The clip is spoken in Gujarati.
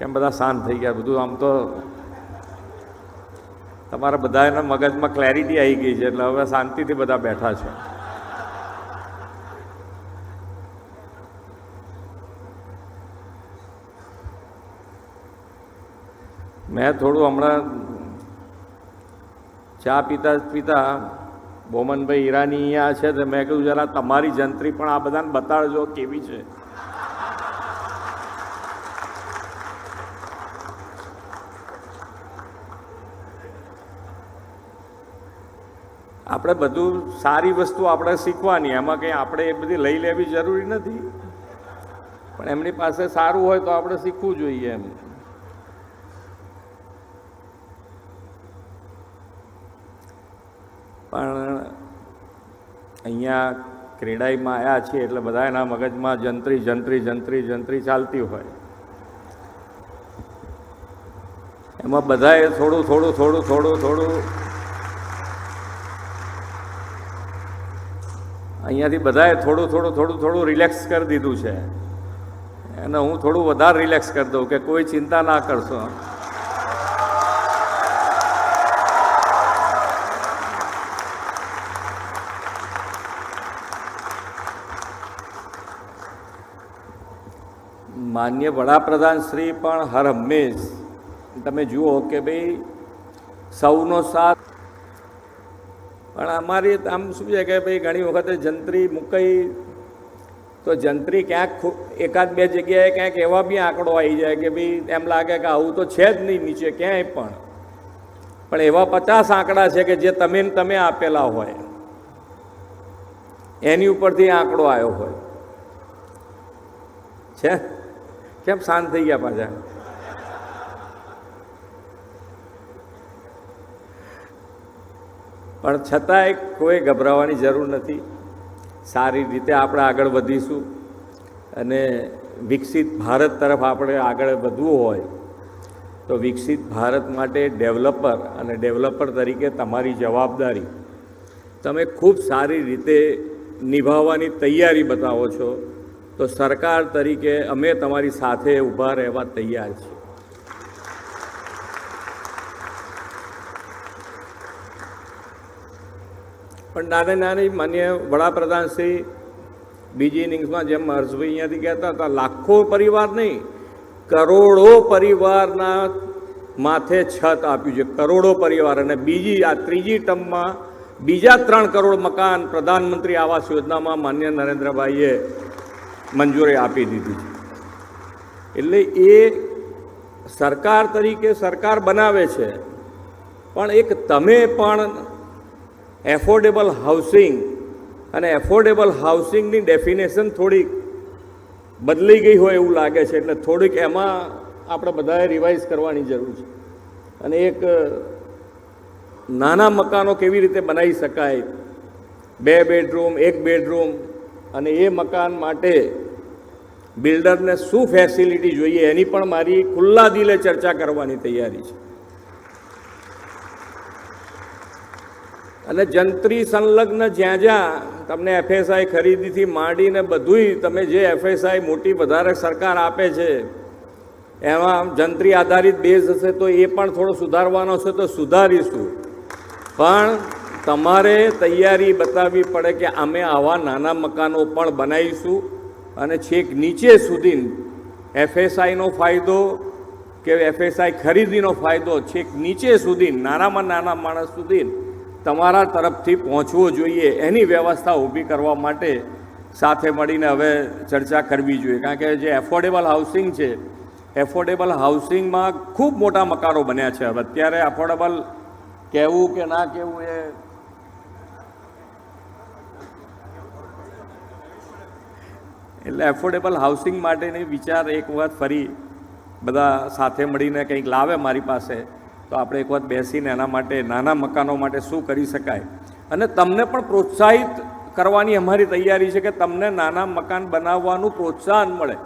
કેમ બધા શાંત થઈ ગયા? બધું આમ તો તમારા બધાના મગજમાં ક્લેરિટી આવી ગઈ છે, એટલે હવે શાંતિથી બધા બેઠા છે. મેં થોડું હમણાં ચા પીતા પીતા બોમનભાઈ ઈરાની અહીંયા છે, તો મેં કીધું, જરા તમારી જંત્રી પણ આ બધાને બતાડજો કેવી છે. આપણે બધું સારી વસ્તુ આપણે શીખવાની, એમાં કંઈ આપણે એ બધી લઈ લેવી જરૂરી નથી. પણ એમની પાસે સારું હોય તો આપણે શીખવું જોઈએ એમ. પણ અહીંયા ક્રેડાઈમાં આવ્યા છીએ એટલે બધા એના મગજમાં જંત્રી જંત્રી જંત્રી જંત્રી ચાલતી હોય. એમાં બધાએ થોડું થોડું થોડું થોડું થોડું અહીંયાથી બધાએ થોડું થોડું થોડું થોડું રિલેક્સ કરી દીધું છે. અને હું થોડું વધારે રિલેક્સ કરી દઉં કે કોઈ ચિંતા ના કરશો. માન્ય વડાપ્રધાન શ્રી પણ હર હંમેશ. તમે જુઓ કે ભાઈ સૌનો સાથ પણ અમારી આમ શું છે કે ભાઈ ઘણી વખતે જંત્રી મુકાઈ, તો જંત્રી ક્યાંક એકાદ બે જગ્યાએ ક્યાંક એવા બી આંકડો આવી જાય કે ભાઈ એમ લાગે કે આવું તો છે જ નહીં નીચે ક્યાંય પણ. પણ એવા પચાસ આંકડા છે કે જે તમે તમે આપેલા હોય. એની ઉપરથી આંકડો આવ્યો હોય. છે? કેમ શાંત થઈ ગયા પાછા? પણ છતાંય કોઈ ગભરાવાની જરૂર નથી. સારી રીતે આપણે આગળ વધીશું અને વિકસિત ભારત તરફ આપણે આગળ વધવું હોય તો વિકસિત ભારત માટે ડેવલપર અને ડેવલપર તરીકે તમારી જવાબદારી. તમે ખૂબ સારી રીતે નિભાવવાની તૈયારી બતાવો છો તો સરકાર તરીકે અમે તમારી સાથે ઊભા રહેવા તૈયાર છીએ. પણ નાની નાની માન્ય વડાપ્રધાન શ્રી બીજી ઇનિંગ્સમાં જેમ હર્ષભાઈ અહીંયાથી કહેતા હતા, લાખો પરિવાર નહીં, કરોડો પરિવારના માથે છત આપ્યું છે, કરોડો પરિવાર. અને બીજી આ ત્રીજી ટર્મમાં બીજા ત્રણ કરોડ મકાન પ્રધાનમંત્રી આવાસ યોજનામાં માન્ય નરેન્દ્રભાઈએ મંજૂરી આપી દીધી છે. એટલે એ સરકાર તરીકે સરકાર બનાવે છે, પણ એક તમે પણ એફોર્ડેબલ હાઉસિંગ અને એફોર્ડેબલ હાઉસિંગની ડેફિનેશન થોડીક બદલાઈ ગઈ હોય એવું લાગે છે, એટલે થોડીક એમાં આપણે બધાએ રિવાઇઝ કરવાની જરૂર છે. અને એક નાના મકાનો કેવી રીતે બનાવી શકાય? બે બેડરૂમ એક બેડરૂમ અને એ મકાન માટે બિલ્ડરને શું ફેસિલિટી જોઈએ? એની પણ મારી ખુલ્લા દિલે ચર્ચા કરવાની તૈયારી છે. અને જંત્રી સંલગ્ન જ્યાં જ્યાં તમને એફએસઆઈ ખરીદીથી માંડીને બધુંય તમે જે એફએસઆઈ મોટી વધારે સરકાર આપે છે, એમાં જંત્રી આધારિત બેઝ હશે તો એ પણ થોડો સુધારવાનો છે તો સુધારીશું. પણ તમારે તૈયારી બતાવવી પડે કે અમે આવા નાના મકાનો પણ બનાવીશું અને છેક નીચે સુધી એફએસઆઈનો ફાયદો કે એફએસઆઈ ખરીદીનો ફાયદો છેક નીચે સુધી નાનામાં નાના માણસ સુધી તમારા તરફથી પહોંચવો જોઈએ, એની વ્યવસ્થા ઊભી કરવા માટે સાથે મળીને હવે ચર્ચા કરવી જોઈએ. કારણ કે જે એફોર્ડેબલ હાઉસિંગ છે, એફોર્ડેબલ હાઉસિંગમાં ખૂબ મોટા મકાનો બન્યા છે. હવે અત્યારે એફોર્ડેબલ કહેવું કે ના કહેવું એ એટલે એફોર્ડેબલ હાઉસિંગ માટેની વિચાર એક વખત ફરી બધા સાથે મળીને કંઈક લાવે મારી પાસે. તો આપણે એક વખત બેસીને એના માટે, નાના મકાનો માટે શું કરી શકાય? અને તમને પણ પ્રોત્સાહિત કરવાની અમારી તૈયારી છે કે તમને નાના મકાન બનાવવાનું પ્રોત્સાહન મળે.